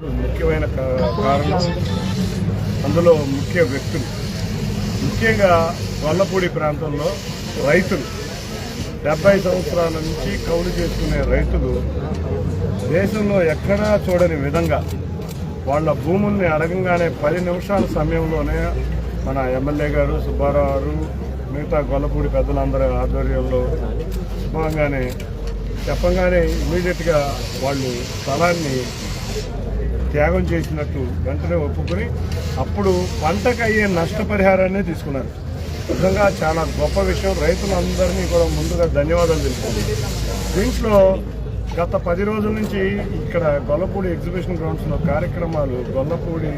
ముఖ్యమైన కారణం అందులో ముఖ్య వ్యక్తులు. ముఖ్యంగా వల్లపూడి ప్రాంతంలో రైతులు. డెబ్బై సంవత్సరాల నుంచి కౌలు చేసుకునే రైతులు దేశంలో ఎక్కడా చూడని విధంగా వాళ్ళ భూముల్ని అడగంగానే పది నిమిషాల సమయంలోనే మన ఎమ్మెల్యే గారు సుబ్బారావు గారు మిగతా గొల్లపూడి పెద్దలందరి ఆధ్వర్యంలో శుభంగానే చెప్పంగానే ఇమీడియట్గా వాళ్ళు స్థలాన్ని త్యాగం చేసినట్టు వెంటనే ఒప్పుకొని అప్పుడు పంటకు అయ్యే నష్టపరిహారాన్ని తీసుకున్నారు. నిజంగా చాలా గొప్ప విషయం. రైతులందరినీ కూడా ముందుగా ధన్యవాదాలు తెలుపుతుంది దీంట్లో గత పది రోజుల నుంచి ఇక్కడ గొల్లపూడి ఎగ్జిబిషన్ గ్రౌండ్స్లో కార్యక్రమాలు గొల్లపూడి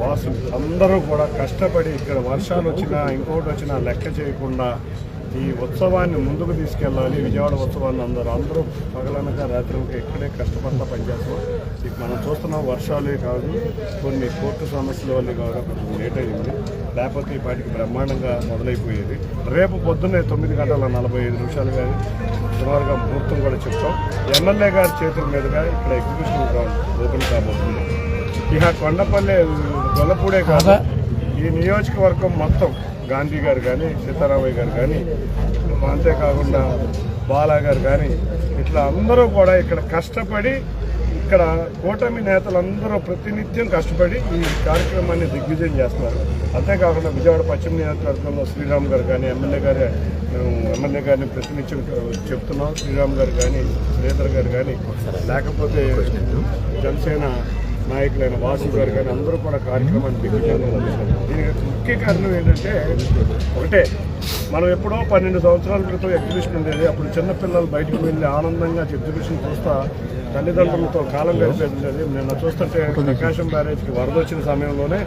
వాసులు అందరూ కూడా కష్టపడి ఇక్కడ వర్షాలు వచ్చినా ఇంకోటి వచ్చినా లెక్క చేయకుండా ఈ ఉత్సవాన్ని ముందుకు తీసుకెళ్ళాలి. విజయవాడ ఉత్సవాన్ని అందరూ అందరూ పగలనక రాత్రికి ఇక్కడే కష్టపడతా పనిచేస్తాం. ఇక మనం చూస్తున్నాం వర్షాలే కాదు కొన్ని కోర్టు సమస్యల వల్ల కూడా కొంచెం లేట్ అయింది. లేకపోతే ఈ పాటికి బ్రహ్మాండంగా మొదలైపోయేది. రేపు పొద్దున్నే తొమ్మిది గంటల నలభై ఐదు నిమిషాలు కానీ సుమారుగా ముహూర్తం కూడా చెప్తాం. ఎమ్మెల్యే గారి చేతుల మీదుగా ఇక్కడ ఎగ్జిబిషన్ గ్రౌండ్ ఓపెన్ కాబోతుంది. ఇక కొండపల్లి గొల్లపూడే కాదు. ఈ నియోజకవర్గం మొత్తం గాంధీ గారు కానీ సీతారామయ్య గారు కానీ అంతేకాకుండా బాలా గారు కానీ ఇట్లా అందరూ కూడా ఇక్కడ కష్టపడి ఇక్కడ కూటమి నేతలందరూ ప్రతినిత్యం కష్టపడి ఈ కార్యక్రమాన్ని దిగ్విజయం చేస్తున్నారు. అంతేకాకుండా విజయవాడ పశ్చిమ నియోజకవర్గంలో శ్రీరామ్ గారు కానీ ఎమ్మెల్యే గారు ఎమ్మెల్యే గారిని ప్రతినిత్యం చెప్తున్నాం. శ్రీరామ్ గారు కానీ శ్రీధర్ గారు కానీ లేకపోతే జనసేన నాయకులైన వాసు గారు కానీ అందరూ కూడా కార్యక్రమాన్ని దిగ్విజయం దీనికి ముఖ్య కారణం ఏంటంటే ఒకటే మనం ఎప్పుడో పన్నెండు సంవత్సరాల క్రితం ఎగ్జిబిషన్ ఉండేది. అప్పుడు చిన్నపిల్లలు బయటకు వెళ్ళి ఆనందంగా ఎగ్జిబిషన్ చూస్తా తల్లిదండ్రులతో కాలం గడిపేది ఉండేది. నిన్న చూస్తుంటే ప్రకాశం బ్యారేజ్కి వరద వచ్చిన సమయంలోనే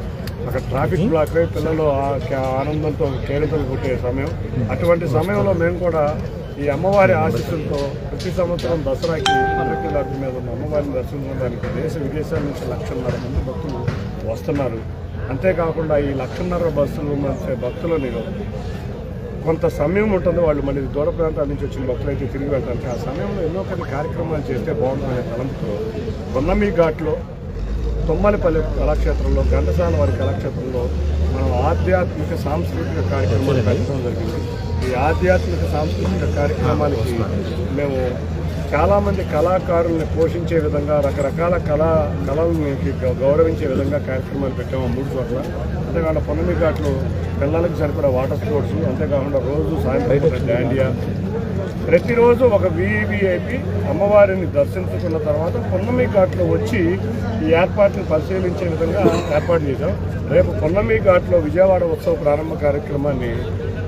అక్కడ ట్రాఫిక్ బ్లాక్ అయి పిల్లలు ఆ ఆనందంతో కేరితలు కొట్టే సమయం. అటువంటి సమయంలో మేము కూడా ఈ అమ్మవారి ఆశీస్సులతో ప్రతి సంవత్సరం దసరాకి ఇంద్రకీలాద్రి మీద ఉన్న అమ్మవారిని దర్శించడానికి దేశ విదేశాల నుంచి లక్షన్నర మంది భక్తులు వస్తున్నారు. అంతేకాకుండా ఈ లక్షన్నర బస్సులు మధ్య భక్తులని కొంత సమయం ఉంటుంది వాళ్ళు మళ్ళీ దూర ప్రాంతాల నుంచి వచ్చిన భక్తులు అయితే తిరిగి వెళ్తానికి ఆ సమయంలో ఎన్నో కొన్ని కార్యక్రమాలు చేస్తే బాగుంటుందనే తలంపుతో బొన్నమీ ఘాట్లో తొమ్మలపల్లి కళాక్షేత్రంలో ఘంటసాల వారి కళాక్షేత్రంలో మనం ఆధ్యాత్మిక సాంస్కృతిక కార్యక్రమాలు పెట్టడం జరిగింది. ఈ ఆధ్యాత్మిక సాంస్కృతిక కార్యక్రమాలకి మేము చాలామంది కళాకారుల్ని పోషించే విధంగా రకరకాల కళా కళల్ని గ- గౌరవించే విధంగా కార్యక్రమాలు పెట్టాము మూడు చోట్ల. అంతేకాకుండా పొన్నమి ఘాట్లో పిల్లలకు సరిపడా వాటర్ స్పోర్ట్స్ అంతేకాకుండా రోజు సాయంత్రం డాండియా ప్రతిరోజు ఒక వివిఐపి అమ్మవారిని దర్శించుకున్న తర్వాత పొన్నమి ఘాట్లో వచ్చి ఈ ఏర్పాటును పరిశీలించే విధంగా ఏర్పాటు చేశాం. రేపు పొన్నమి ఘాట్లో విజయవాడ ఉత్సవ ప్రారంభ కార్యక్రమాన్ని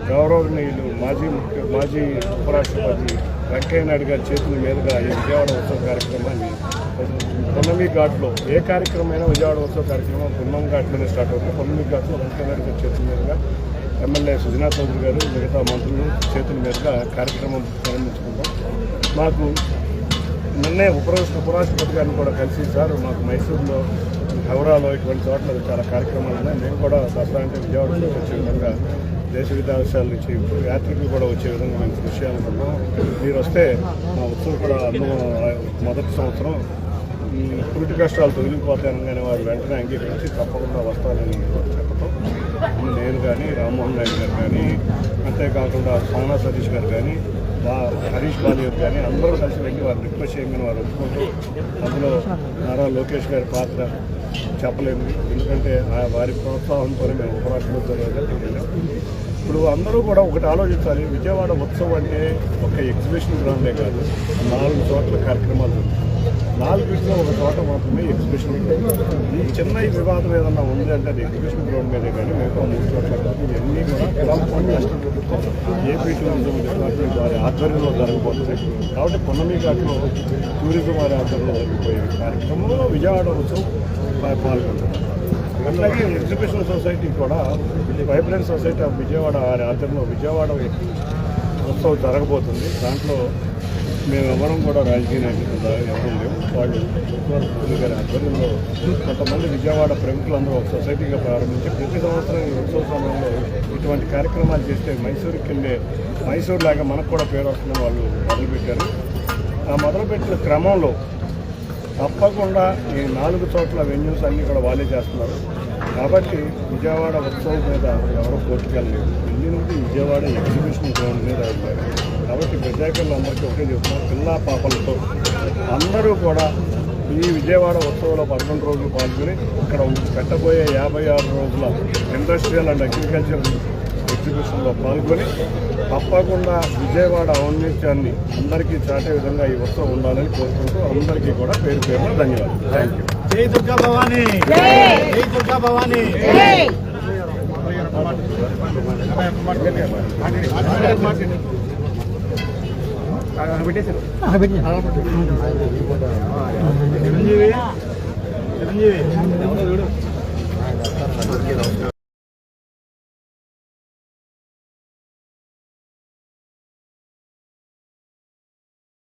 గౌరవనీయులు మాజీ ముఖ్య మాజీ ఉపరాష్ట్రపతి వెంకయ్య నాయుడు గారి చేతుల మీదుగా ఈ విజయవాడ ఉత్సవ కార్యక్రమాన్ని పొన్నమి ఘాట్లో ఏ కార్యక్రమమైనా విజయవాడ ఉత్సవ కార్యక్రమం పున్నమి ఘాట్లోనే స్టార్ట్ అవుతుంది. పున్నమి ఘాట్లో వెంకయ్యనాయుడు గారి చేతుల మీదుగా ఎమ్మెల్యే సుజనా చౌదరి గారు మిగతా మంత్రులు చేతుల మీదుగా కార్యక్రమం ప్రారంభించుకుంటాం. మాకు నిన్నే ఉపరాష్ట్ర ఉపరాష్ట్రపతి గారిని కూడా కలిసి సార్ మాకు మైసూరులో హౌరాలో ఇటువంటి చోట్ల చాలా కార్యక్రమాలు ఉన్నాయి. మేము కూడా దసరా అంటే విజయవాడ వచ్చే విధంగా దేశ విదేశాల నుంచి యాత్రికులు కూడా వచ్చే విధంగా మేము కృషి చేయాలనుకుంటున్నాం. మీరు వస్తే మా ఉత్సవం కూడా అందరం మొదటి సంవత్సరం ఈ కష్టాలు తొలగిపోతాయి అనగానే వారు వెంటనే అంగీకరించి తప్పకుండా వస్తారని చెప్పటం. నేను కానీ రామ్మోహన్ నాయుడు గారు కానీ అంతేకాకుండా సోనా సతీష్ గారు కానీ హరీష్ బాలి కానీ అందరూ కలిసి వెళ్ళి వారు రిక్వెస్ట్ చేయమని వారు ఒప్పుకుంటూ అందులో నారా లోకేష్ గారి పాత్ర చెప్పలేము. ఎందుకంటే వారి ప్రోత్సాహంతోనే మేము ఉపరాష్ట్రపతి ఇప్పుడు అందరూ కూడా ఒకటి ఆలోచించాలి. విజయవాడ ఉత్సవం అంటే ఒక ఎగ్జిబిషన్ గ్రౌండే కాదు. నాలుగు చోట్ల కార్యక్రమాలు జరుగుతాయి. నాలుగిట్లో ఒక చోట మాత్రమే ఎగ్జిబిషన్ ఈ చిన్న వివాదం ఏదన్నా ఉంది అంటే అది ఎగ్జిబిషన్ గ్రౌండ్ మీదే కానీ మిగతా మూడు చోట్ల ఇవన్నీ కూడా club foundation AP tourism department వారి ఆధ్వర్యంలో జరగబోతుంది కాబట్టి పొన్నమి ఘాట్లో టూరిజం వారి ఆధ్వర్యంలో జరిగిపోయే కార్యక్రమంలో విజయవాడ ఉత్సవం పాల్గొంటారు. పాల్గొంటున్నారు అట్లాగే ఎగ్జిబిషన్ సొసైటీ కూడా వైబ్రెంట్ సొసైటీ ఆఫ్ విజయవాడ వారి ఆధ్వర్యంలో విజయవాడ ఉత్సవం జరగబోతుంది. దాంట్లో మేము కూడా రాజకీయ నాయకులు ఎవరు లేవు. వాళ్ళు ఉత్తర గారి ఆధ్వర్యంలో కొంతమంది విజయవాడ ప్రముఖులందరూ ఒక సొసైటీగా ప్రారంభించి ప్రతి సంవత్సరం ఈ ఉత్సవ సమయంలో ఇటువంటి కార్యక్రమాలు చేస్తే మైసూరుకి వెళ్ళే మైసూరు లాగా మనకు కూడా పేరు వస్తుందని వాళ్ళు మొదలుపెట్టారు. ఆ మొదలుపెట్టిన క్రమంలో తప్పకుండా ఈ నాలుగు చోట్ల వెన్యూస్ అన్నీ కూడా వాళ్ళే చేస్తున్నారు. కాబట్టి విజయవాడ ఉత్సవం మీద ఎవరూ కోర్టుకెళ్ళలేదు వెళ్ళినది విజయవాడ ఎగ్జిబిషన్ గ్రౌండ్ మీద వెళ్ళారు. కాబట్టి ప్రజాకర్లందరికీ ఒకటే చెప్తున్నారు పిల్ల పాపలతో అందరూ కూడా ఈ విజయవాడ ఉత్సవంలో పదకొండు రోజులు పాల్గొని ఇక్కడ పెట్టబోయే యాభై ఆరు రోజుల ఇండస్ట్రియల్ అండ్ అగ్రికల్చర్ ఎగ్జిబిషన్లో పాల్గొని తప్పకుండా విజయవాడ ఔన్నత్యాన్ని అందరికీ చాటే విధంగా ఈ ఉత్సవం ఉండాలని కోరుకుంటూ అందరికీ కూడా పేరు పేరున ధన్యవాదాలు. థ్యాంక్ యూ జై దుర్గా భవానీ! జై! జై దుర్గా భవానీ! జై! చిరంజీవి చిరంజీవి.